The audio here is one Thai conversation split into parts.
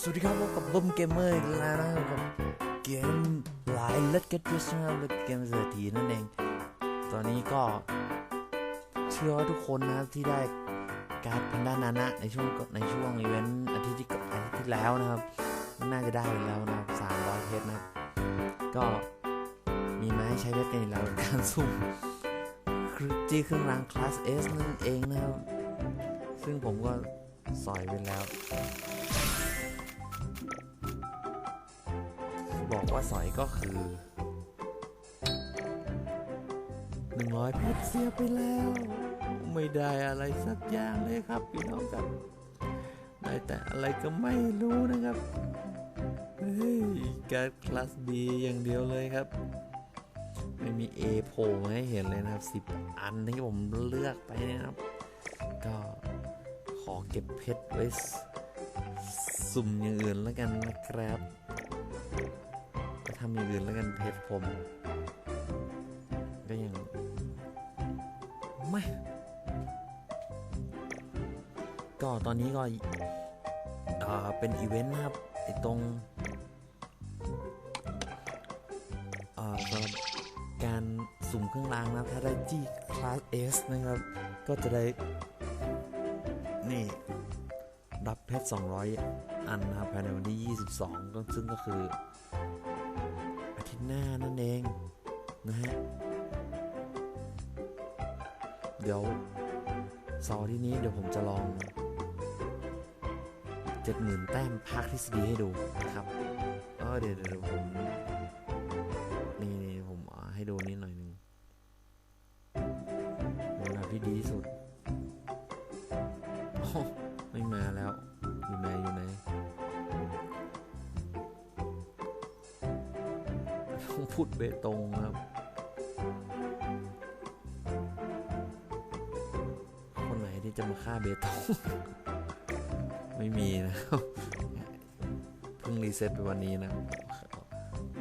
สวัสดีครับพบกับบุมเกมเมอร์อีกแล้วนะครับกับเกมหลาย Let's Get Rich นะครับ Let's เกมเศรษฐีนั่นเอง ตอนนี้ก็เชื่อว่าทุกคนนะครับที่ได้การ์ดพันด้านานะในช่วงในช่วงอีเวนต์อาทิตย์ที่อาทิตย์ที่แล้วนะครับน่าจะได้ไปแล้วนะครับ300เพชรนะครับก็มีมาให้ใช้เพชรกันอีกแล้วการสุ่มจี้เครื่องรางคลาส S นั่นเองนะครับ ซึ่งผมก็สอยไปแล้ว บอกว่าสอยก็คือหนึ่งร้อยเพชรเสียไปแล้ว ไม่ได้อะไรสักอย่างเลยครับพี่น้องครับได้แต่อะไรก็ไม่รู้นะครับเฮ้ยการคลาส B อย่างเดียวเลยครับไม่มี A โผล่มาให้เห็นเลยนะครับ 10 อันที่ผมเลือกไปนะครับ ก็ขอเก็บเพชรไว้ สุ่มอย่างอื่นแล้วกันนะครับำอย่างอื่นแล้วกันเพชรผมก็ยังไม่ก็ตอนนี้ก็เป็นอีเวนต์นะครับไอตรงสำหรับการสุ่มเครื่องรางนะถ้าได้จี้คลาส S นะครับ ก็จะได้ นี่ รับเพชร 200 อันนะครับภายในวันที่ 22 ก็ซึ่งก็คือ หน้านั่นเองนะฮะ เดี๋ยวซอที่นี้เดี๋ยวผมจะลองเจ็ดหมื่นแต้มภาคทฤษฎีให้ดูนะครับ เออเดี๋ยวเดี๋ยวผม นี่นี่ผมให้ดูนิดหน่อย พูดเบตงครับ คนไหนที่จะมาฆ่าเบตง ไม่มีนะครับ เพิ่งรีเซ็ตไปวันนี้นะครับ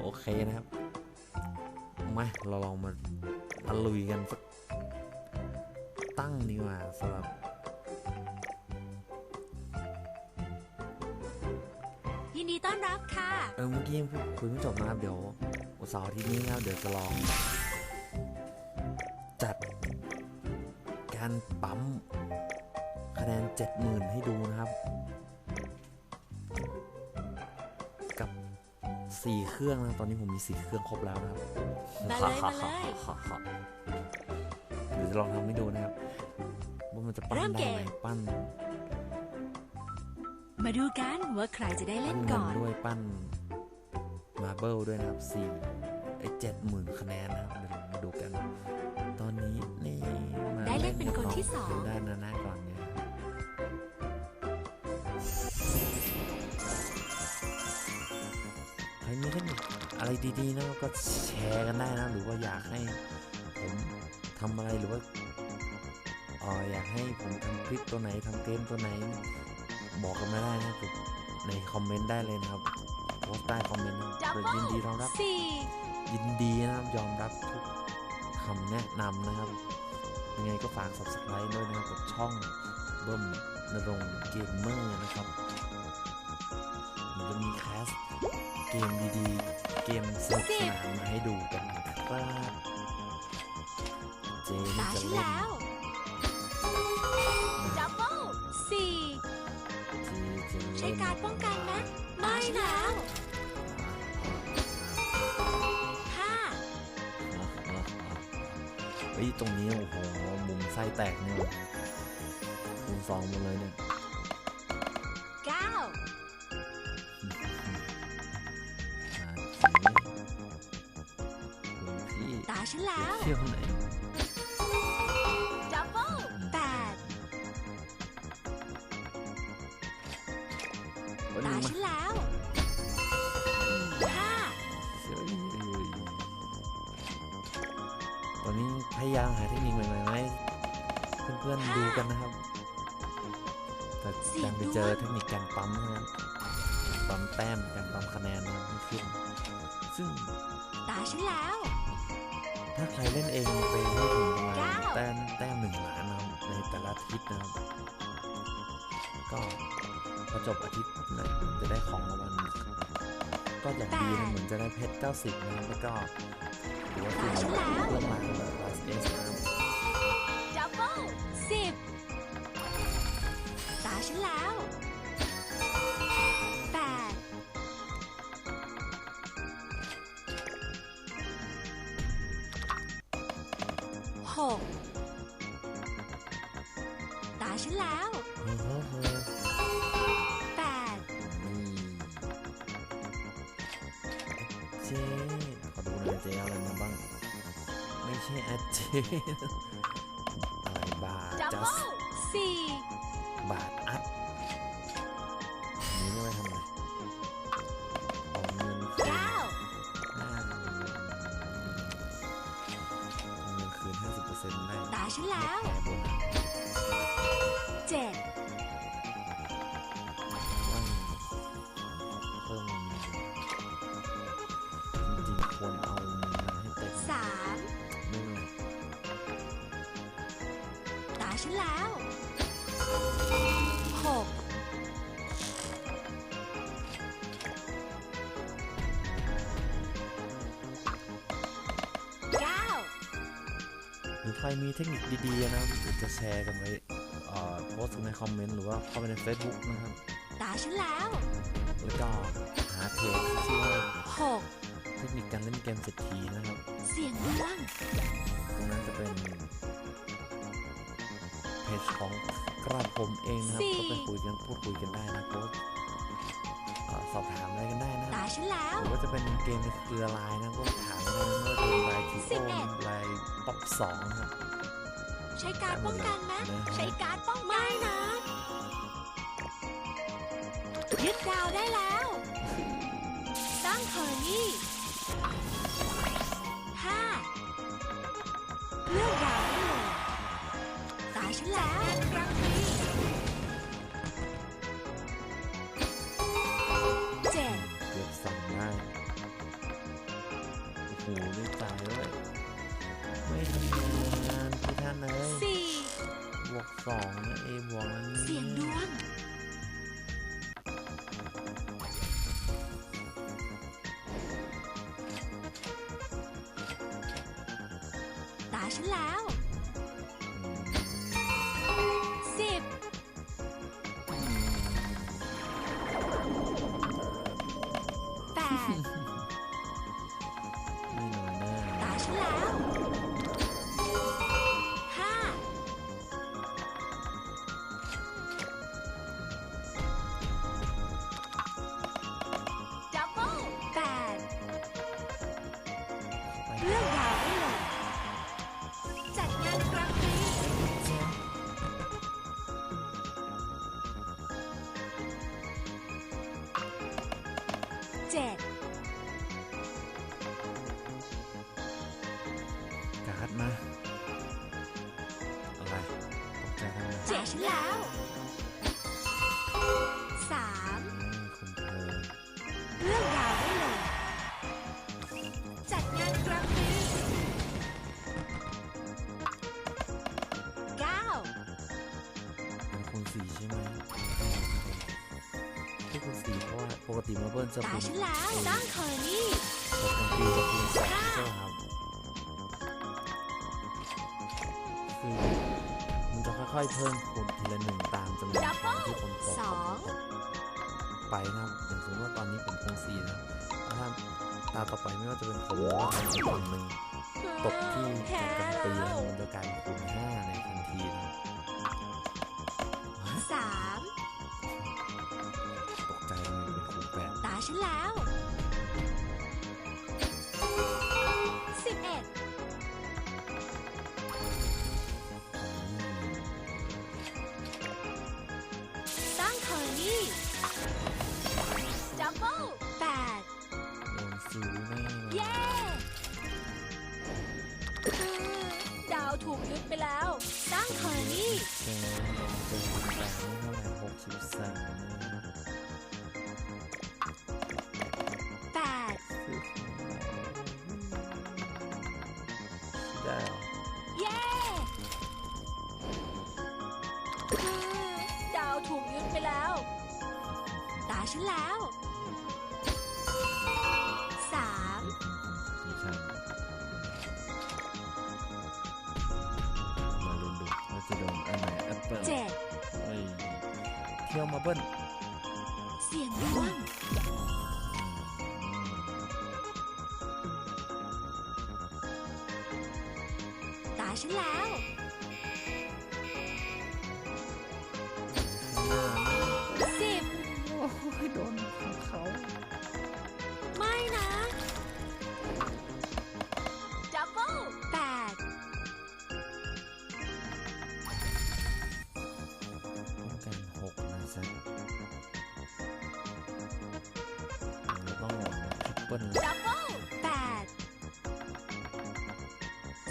โอเคนะครับ มาเราลองมามาลุยกันสักตั้งดีกว่าสำหรับยินดีต้อนรับค่ะ เออเมื่อกี้ยังพูดคุยไม่จบนะครับเดี๋ยววัน เสาร์อาที่นี้นะครับเดี๋ยวจะลอง จัดการปั๊มคะแนน 70,000 ให้ดูนะครับ กับ 4 เครื่องนะ ตอนนี้ผมมี 4 เครื่องครบแล้วนะครับมาเลยมาเลยเดี๋ยวจะลองทำให้ดูนะครับ ว่ามันจะปั้นเริ่มได้เกไหมมปั้น มาดูกันว่าใครจะได้ปั้เล่นนเงิก่นอนด้วยปั้นมาเบิลด้วยนะครับสี่ ไอ้เจ็ดหมื่นคะแนนนะครับเดี๋ยวเรามาดูกัน ตอนนี้นี่มาได้เล่นเป็นคนที่สองได้นานาก่อนเนี่ยใครมีเทคนิคอะไรดีๆนะครับก็แชร์กันได้นะหรือว่าอยากให้ผมทำอะไรหรือว่าเอออยากให้ผมทำคลิปตัวไหนทำเกมตัวไหน บอกกันมาได้นะครับในคอมเมนต์ได้เลยนะครับโพสต์ใต้คอมเมนต์นะครับโดยยินดีรองรับสี่ ยินดีนะครับยอมรับทุกคำแนะนำนะครับ ยังไงก็ฝาก subscribe ด้วยนะครับกับช่องเบิ้มนรงค์เกมเมอร์นะครับมันจะมีแคสเกมดีๆ เกมสนุกสนานมาให้ดูกันนะครับเจนี่ตาจะฉันเล่นแล้วดับเบิลสี่เจจะใช้เล่นการป้องกันไหมไม่แล้ว ฮ้ยตรงนี้โอ้โหมุมไส้แตกเนี่ยมุมสองหมดเลยเนี่ยเก้ามาสีหลวงพี่ตาฉันแล้วเที่ยวไหนายามหาเทคนิคใหม่ๆมาให้เพื่อนๆดูกันนะครับแต่ดันไปเจอเทคนิคการปั๊มนะครับปั๊มแต้มการปั๊มคะแนนนะครับไม่ขึ้นซึ่งตาฉันแล้ว ถ้าใครเล่นเองไปให้ถึงประมาณเก้าแต้มแต้มหนึ่งล้านนะครับในแต่ละอาทิตย์นะครับก็พอจบอาทิตย์นะจะได้ของรางวัลก็อย่างดีนะเหมือนจะได้เพชร90นะครับแล้วก็หรือว่าคือเครื่องราง แบบลาสเอสนะครับดับเบิลสิบตาฉันแล้วแปดหกตาฉันแล้วเฮ้ยเฮ้ยเฮ้ยแปดนี่เจ๊ขอดูหน่อยเจ๊เอาอะไรมาบ้างไม่ ใช่อาเจ๊อะไรบาทดับจัเบิสลสี่บาทอัพอันนี้ไม่ไว้ทำอะไรเอาเงินคืนเก้าห้าเอาเงินคืนห้าสิบเปอร์เซ็นต์ได้ตาฉันแล้ว หรือใครมีเทคนิคดีๆนะอยากจะแชร์กันไว้เอ่อโพสต์ในคอมเมนต์หรือว่าเข้าไปใน Facebook นะครับตาฉันแล้วแล้วก็หาเพจที่ชื่อว่าหกเทคนิคการเล่นเกมเศรษฐีนะครับ เสียงดวงตรงนั้นจะเป็นเพจของกระผมเองนะครับก็ไปคุยกันพูดคุยกันได้นะโพสต์เอ่อ สอบถามอะไรกันได้นะตาฉันแล้ว หรือว่าจะเป็นเกมในเครือไลน์นะก็ถามได้นะว่าจะเป็นไลน์ทีสิบโอเอ็ดไลน์ป๊อปสองครับใช้การป้องกันไหมนะฮะใช้การป้องไม่นะยึดดาวได้แล้วตั้งเคอร์นี่ห้าเลือกดาวได้เลยตาฉันแล้ว ไม่ทำงานพี่ท่านเลยสี่บวกสองนะเอบวกแล้วนี่เสียงดวงตาฉันแล้ว ฉันแล้วสามอืมคุณเธอเลือกดาวได้เลย จัดงานครั้งนี้เก้าเป็นคุณสีใช่ไหมที่คุณสีเพราะว่าปกติมาเบิ้ลจะตาเป็นฉันแล้วตั้งเคอร์นี่ จะเป็นปีจะเป็นสองใช่ไหมครับ ค่อยๆเพิ่มคูณทีละหนึ่งตามจำนวนครั้งที่คนตกสองไปนะครับอย่างสมมติว่าตอนนี้ผมคงสี่นะถ้าตาต่อไปไม่ว่าจะเป็นผมหรือว่าใครสักคนหนึ่งตกที่แพ้ประจำปีแล้นะวมันจะกลายเป็นคูณห้าในทันทีนะว้ายสามตกใจมันเป็นคูณแปดตาฉันแล้ว ถูกยึดไปแล้วตั้งคอนี่แปดเาไสดเย้ดาวถูกยึดไปแล้ว ตาฉันแล้ว เที่ยวมาเบิ้ลเสี่ยงดวงตาฉันแล้ว เปิลดับเบิลแปด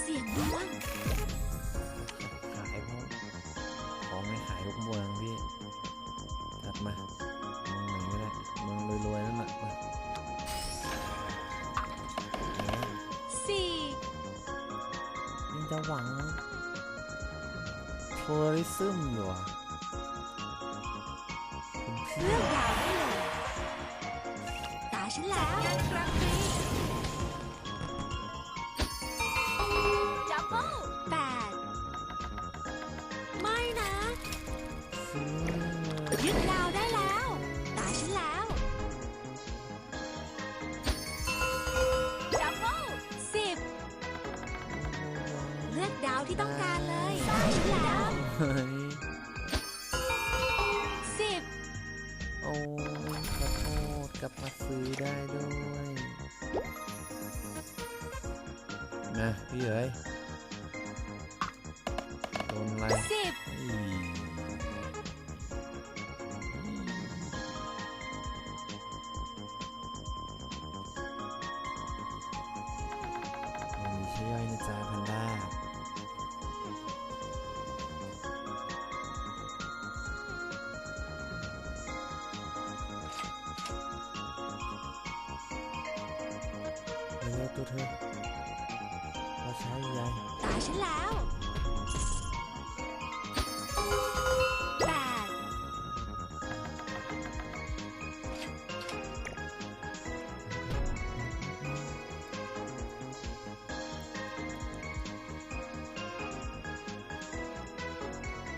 เสี่ยงดวงขายเพราะของไม่ขายทุกเมืองพี่จัดมาเมืองไหนก็ได้เมืองรวยๆนั่นแหละมาเนี่ยสี่ยังจะหวังทัวริซึมอยู่อะคุณพี่เลือกดาวได้เลยตา ฉันแล้วงานครั้งนี้ดับเบิลแปดไม่นะ ยึดดาวได้แล้ว ตาฉันแล้วดับเบิลสิบเลือกดาวที่ต้องการเลยตาฉันแล้ว เฮ้ย กลับมาซื้อได้ด้วย นะพี่เอ๋ย เร็วๆตัวเธอเราใช้ยายตาฉันแล้วแปด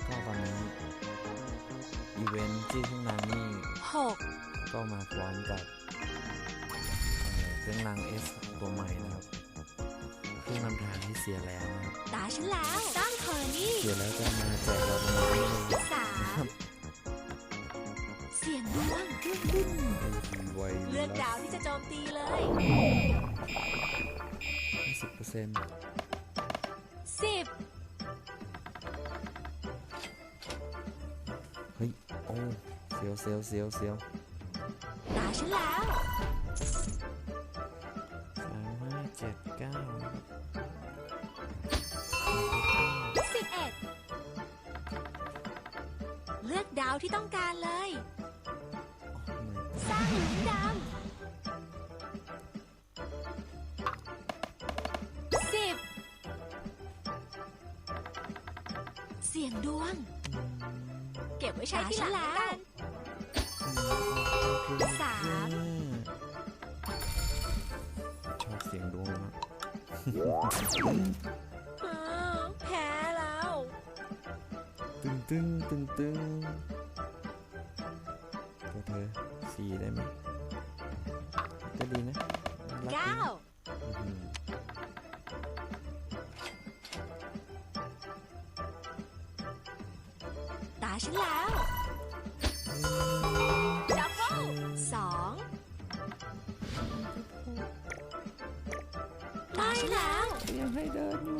ก็ตอนนี้ อีเวนต์ที่เครื่องรางนี่หกก็มาพร้อมกับเอ่อเครื่องราง S ตัวใหม่นะครับเครื่องนำทางที่เสียแล้วนะครับตาฉันแล้วสร้างเธอนี่เสียแล้วจะมาแจกเราตรงนี้เลยสามเสี่ยงดวงไวเลือกดาวที่จะโจมตีเลยสิบเปอร์เซ็นต์สิบเฮ้ย โอ้เสียวเสียวเสียวเสียวตาฉันแล้ว เจ็ดเก้าสิบเลือกดาวที่ต้องการเลย สร้างหลุมดำสิบเสี่ยงดวง เก็บไว้ใช้ที่หลังแล้ว อ้าวแพ้แล้ว ตึงตึงตึงตึงตัวเธอสี่ได้ไหมก็ดีนะน่ารัดีเก้า อื้อหือตาฉันแล้ว ให้เดินอยู่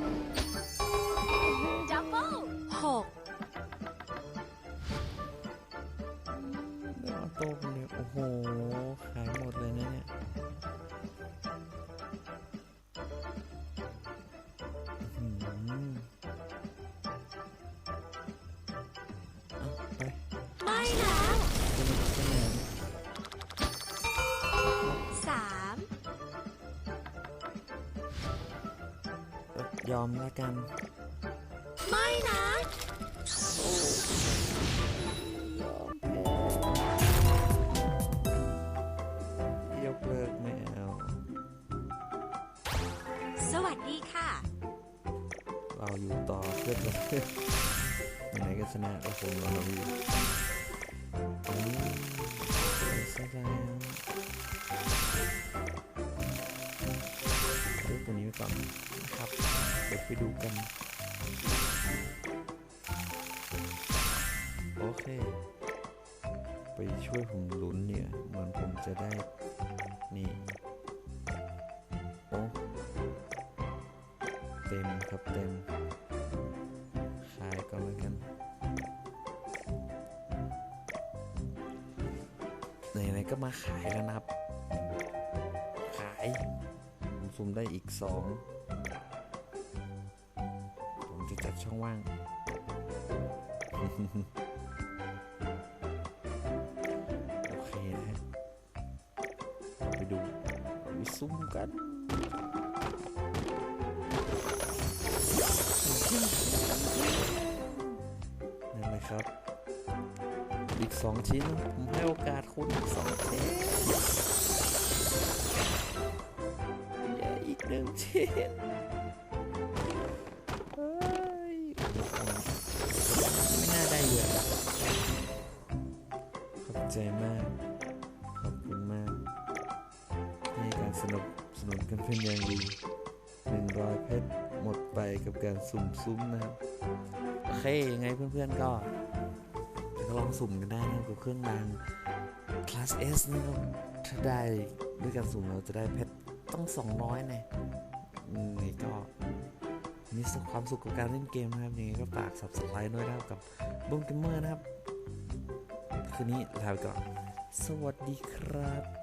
กัน ไม่นะ ยกเลิกไม่เอา สวัสดีค่ะ เราอยู่ต่อเพื่อนเราไหนก็ชนะก็คงเราอยู่อืมสบยแล้ว ตัวนี้ไว้ก่อนนะครับเดี๋ยวไปดูกัน โอเค ไปช่วยผมลุ้นเนี่ย เหมือนผมจะได้นี่โอ้เต็มครับเต็มขายก่อนแล้วกันไหนๆก็มาขายแล้วนะครับ ซุ่มได้อีกสองผมจะจัดช่องว่าง โอเคนะฮะไปดูไปซุ่มกันนั่นเลยครับ อีกสองชิ้น ผมให้โอกาสคุณอีกสองชิ้น หนึ่งชิ้นไม่น่าได้เยอะขอบใจมาก ขอบคุณมากให้การสนับสนุนกันเป็นอย่างดีหนึ่งร้อยเพชรหมดไปกับการสุ่มซุ้มนะครับ โอเค ยังไงเพื่อนๆก็ก็ลองสุ่มกันได้นะครับกับเครื่องราง Class S นะครับถ้าได้ด้วยการสุ่มเราจะได้เพชร ต้อง 200เนี่ยยังไงก็มีความสุขกับการเล่นเกมนะครับยังไงก็ฝาก subscribe ด้วยนะครับกับบุ้งเกมเมอร์นะครับ คืนนี้ลาไปก่อน สวัสดีครับ